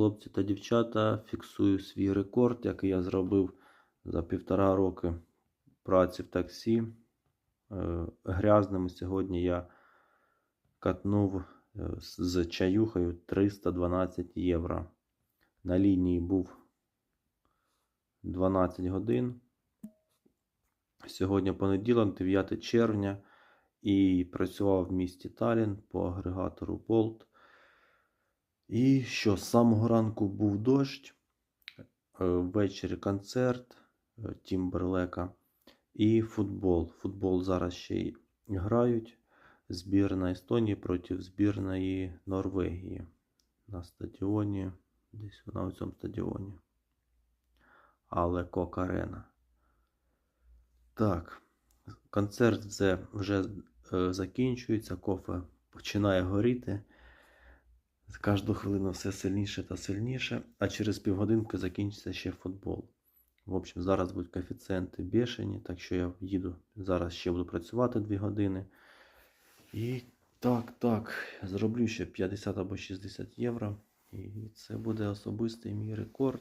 Хлопці та дівчата, фіксую свій рекорд, який я зробив за півтора роки праці в таксі. Е, Грязним сьогодні я катнув е, з- чаюхою 312 євро. На лінії був 12 годин. Сьогодні понеділок, 9 червня, і працював в місті Талін по агрегатору Bolt. І що, з самого ранку був дощ, е, ввечері концерт е, Тімберлека і футбол. Футбол зараз ще й грають. Збірна Естонії проти збірної Норвегії на стадіоні, десь на цьому стадіоні. Але Кок-Арена. Так, концерт вже, вже е, закінчується, кофе починає горіти. З кожну хвилину все сильніше та сильніше, а через півгодинки закінчиться ще футбол. В общем, зараз будуть коефіцієнти бешені, так що я їду. Зараз ще буду працювати 2 години. І так, так, зроблю ще 50 або 60 євро. І це буде особистий мій рекорд.